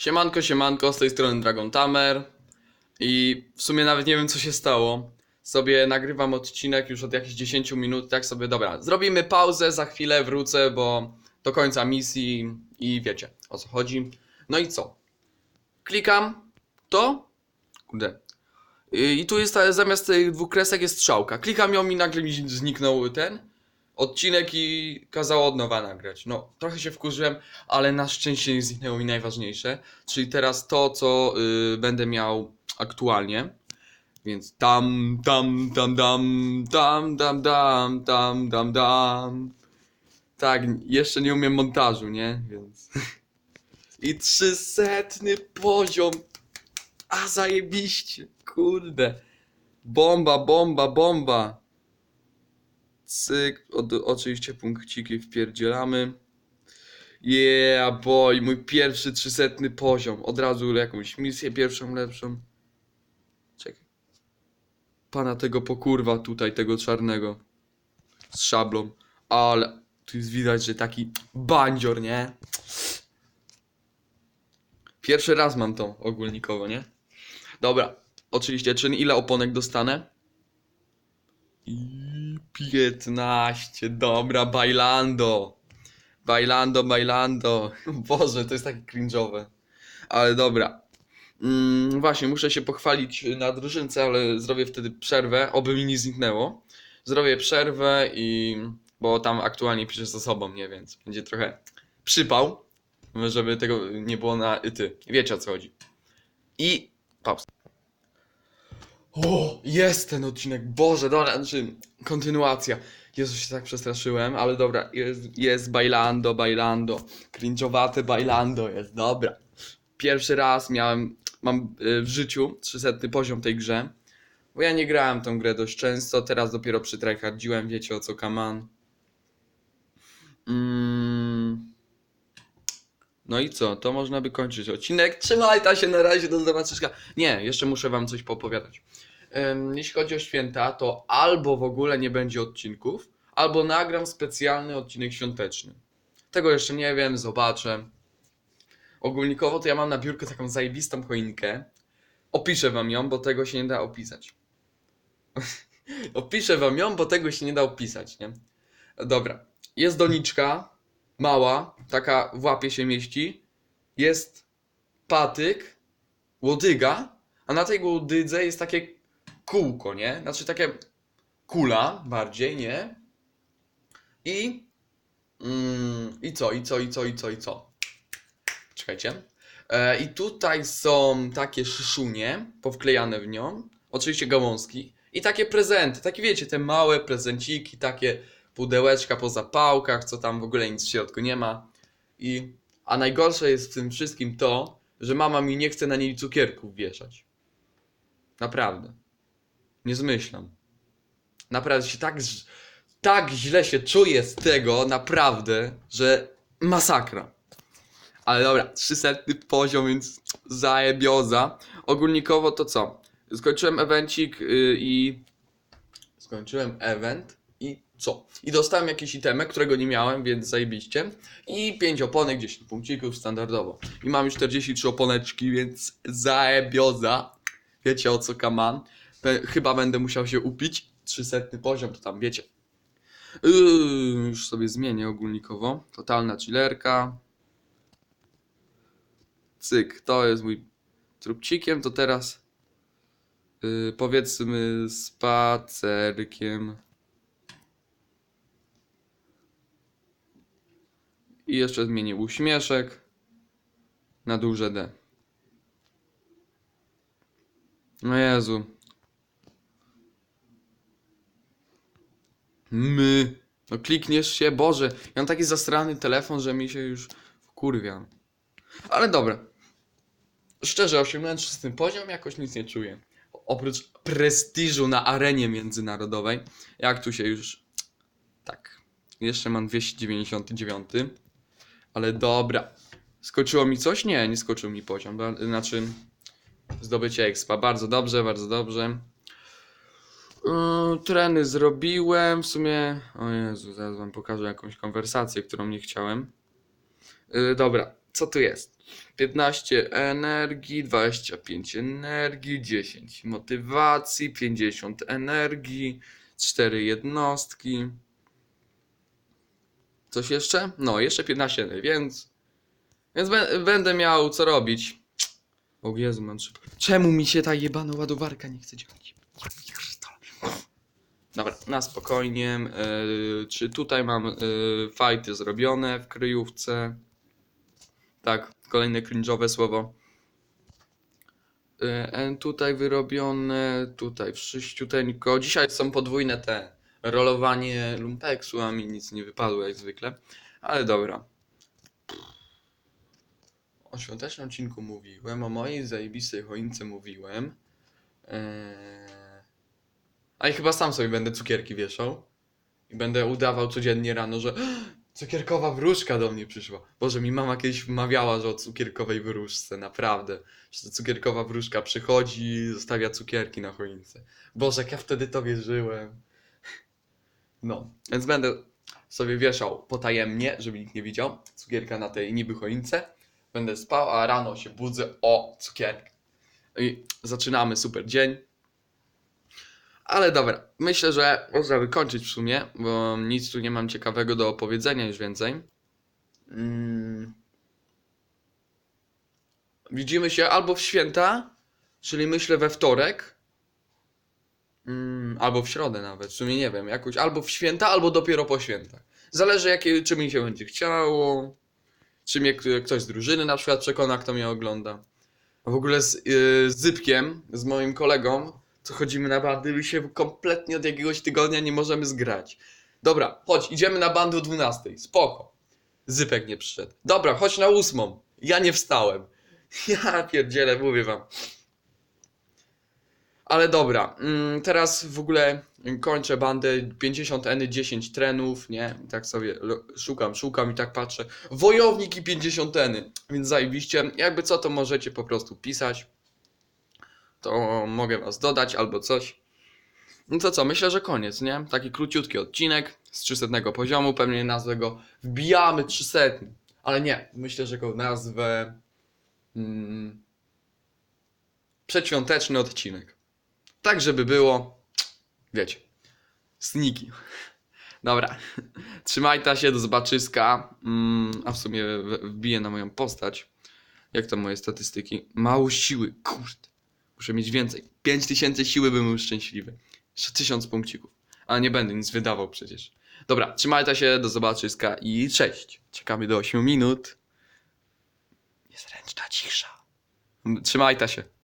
Siemanko, siemanko, z tej strony Dragon Tamer i w sumie nawet nie wiem co się stało. Sobie nagrywam odcinek już od jakichś 10 minut, tak sobie, dobra, zrobimy pauzę, za chwilę wrócę, bo do końca misji i wiecie o co chodzi. No i co? Klikam to, kurde, i tu jest zamiast tych dwóch kresek jest strzałka. Klikam ją i nagle mi zniknął ten odcinek i kazało od nowa nagrać. No, trochę się wkurzyłem, ale na szczęście nie zniknęło mi najważniejsze, czyli teraz to, co y, będę miał aktualnie. Więc tam, tam, tam, dam, tam, dam, dam, tam, dam, dam. Tak, jeszcze nie umiem montażu, nie? Więc. I trzysetny poziom. A zajebiście, kurde. Bomba, bomba, bomba. Cyk, od, oczywiście punkciki wpierdzielamy. Yeah, boy, mój pierwszy trzysetny poziom. Od razu jakąś misję pierwszą, lepszą. Czekaj. Pana tego pokurwa tutaj, tego czarnego. Z szablą. Ale tu jest widać, że taki bandzior, nie? Pierwszy raz mam tą ogólnikowo, nie? Dobra, oczywiście, czy ile oponek dostanę? I 15, dobra, bailando. Bailando, bailando. Boże, to jest takie cringe'owe. Ale dobra. Mm, właśnie, muszę się pochwalić na drużynce, ale zrobię wtedy przerwę, oby mi nie zniknęło. Zrobię przerwę i... bo tam aktualnie piszę z osobą, nie? Więc będzie trochę przypał, żeby tego nie było na ty. Wiecie o co chodzi. I pauza. O, jest ten odcinek, Boże, dobra, znaczy kontynuacja. Jezu, się tak przestraszyłem, ale dobra, jest, jest bailando, bailando, cringe'owate bailando jest, dobra. Pierwszy raz miałem, mam y, w życiu 300 poziom tej grze, bo ja nie grałem tą grę dość często, teraz dopiero przytryhardziłem, wiecie o co kaman. Mm. No i co, to można by kończyć odcinek. Trzymaj ta się na razie, do zobaczenia. Nie, jeszcze muszę wam coś popowiadać. Jeśli chodzi o święta, to albo w ogóle nie będzie odcinków, albo nagram specjalny odcinek świąteczny. Tego jeszcze nie wiem, zobaczę. Ogólnikowo to ja mam na biurku taką zajebistą choinkę. Opiszę wam ją, bo tego się nie da opisać. Opiszę wam ją, bo tego się nie da opisać, nie? Dobra. Jest doniczka, mała, taka w łapie się mieści. Jest patyk, łodyga, a na tej łodydze jest takie kółko, nie? Znaczy takie kula bardziej, nie? I mm, i co, i co, i co, i co, i co? Czekajcie. E, I tutaj są takie szyszunie powklejane w nią. Oczywiście gałązki. I takie prezenty, takie wiecie, te małe prezenciki, takie pudełeczka po zapałkach, co tam w ogóle nic w środku nie ma. I, a najgorsze jest w tym wszystkim to, że mama mi nie chce na niej cukierków wieszać. Naprawdę. Nie zmyślam. Naprawdę się tak, tak źle się czuję z tego, naprawdę, że masakra. Ale dobra, 300 poziom, więc zajebioza. Ogólnikowo to co? Skończyłem evencik yy, i... Skończyłem event i co? I dostałem jakieś itemy, którego nie miałem, więc zajebiście. I 5 oponek, 10 punkcików standardowo. I mam już 43 oponeczki, więc zajebioza. Wiecie o co kaman. Pe- chyba będę musiał się upić. 300 poziom, to tam wiecie. Yy, już sobie zmienię ogólnikowo. Totalna chillerka. Cyk, to jest mój trupcikiem, to teraz yy, powiedzmy spacerkiem. I jeszcze zmienię uśmieszek na duże D. No Jezu. My. No klikniesz się, Boże. Ja mam taki zastrany telefon, że mi się już wkurwia. Ale dobra. Szczerze, osiągnąłem 300 poziom, jakoś nic nie czuję. Oprócz prestiżu na arenie międzynarodowej. Jak tu się już... Tak. Jeszcze mam 299. Ale dobra. Skoczyło mi coś? Nie, nie skoczył mi poziom. Znaczy... Zdobycie expa. Bardzo dobrze, bardzo dobrze. Yy, treny zrobiłem. W sumie. O Jezu, zaraz wam pokażę jakąś konwersację, którą nie chciałem. Yy, dobra. co tu jest? 15 energii, 25 energii, 10 motywacji, 50 energii, 4 jednostki. Coś jeszcze? No, jeszcze 15 energii, więc. Więc bę- będę miał co robić. O Jezu, mam szybko. Czemu mi się ta jebana ładowarka nie chce działać? Dobra, na spokojnie. Yy, czy tutaj mam yy, fajty zrobione w kryjówce? Tak, kolejne cringe'owe słowo. Yy, tutaj wyrobione, tutaj wszyściuteńko. Dzisiaj są podwójne te rolowanie lumpeksu, a mi nic nie wypadło jak zwykle. Ale dobra. O świątecznym odcinku mówiłem, o mojej zajebistej choince mówiłem. Eee... A i chyba sam sobie będę cukierki wieszał. I będę udawał codziennie rano, że cukierkowa wróżka do mnie przyszła. Boże, mi mama kiedyś wmawiała, że o cukierkowej wróżce, naprawdę. Że to cukierkowa wróżka przychodzi i zostawia cukierki na choince. Boże, jak ja wtedy to wierzyłem. No, więc będę sobie wieszał potajemnie, żeby nikt nie widział. Cukierka na tej niby choince. Będę spał, a rano się budzę. O, cukierka. I zaczynamy super dzień. Ale dobra, myślę, że można wykończyć w sumie, bo nic tu nie mam ciekawego do opowiedzenia już więcej. Mm. Widzimy się albo w święta, czyli myślę we wtorek, mm, albo w środę nawet, w sumie nie wiem, jakoś albo w święta, albo dopiero po świętach. Zależy jakie, czy mi się będzie chciało, czy mnie ktoś z drużyny na przykład przekona, kto mnie ogląda. W ogóle z, yy, z Zypkiem, z moim kolegą, co chodzimy na bandy, my się kompletnie od jakiegoś tygodnia nie możemy zgrać. Dobra, chodź, idziemy na bandy o 12. Spoko. Zypek nie przyszedł. Dobra, chodź na ósmą. Ja nie wstałem. Ja pierdzielę, mówię wam. Ale dobra, mm, teraz w ogóle kończę bandę 50 eny, 10 trenów, nie? Tak sobie szukam, szukam i tak patrzę. Wojownik i 50 eny, więc zajebiście. Jakby co, to możecie po prostu pisać. To mogę was dodać albo coś. No to co, myślę, że koniec, nie? Taki króciutki odcinek z 300 poziomu, pewnie nazwę go Wbijamy 300. Ale nie, myślę, że go nazwę mm, Przedświąteczny odcinek. Tak, żeby było, wiecie, sniki. Dobra, trzymajcie się, do zobaczyska. Mm, a w sumie wbiję na moją postać. Jak to moje statystyki? Mało siły, kurde. Muszę mieć więcej. 5000 siły bym był szczęśliwy. Jeszcze 1000 punkcików. Ale nie będę nic wydawał przecież. Dobra, trzymajcie się, do zobaczyska i cześć. Czekamy do 8 minut. Jest ręczna cisza. Trzymajcie się.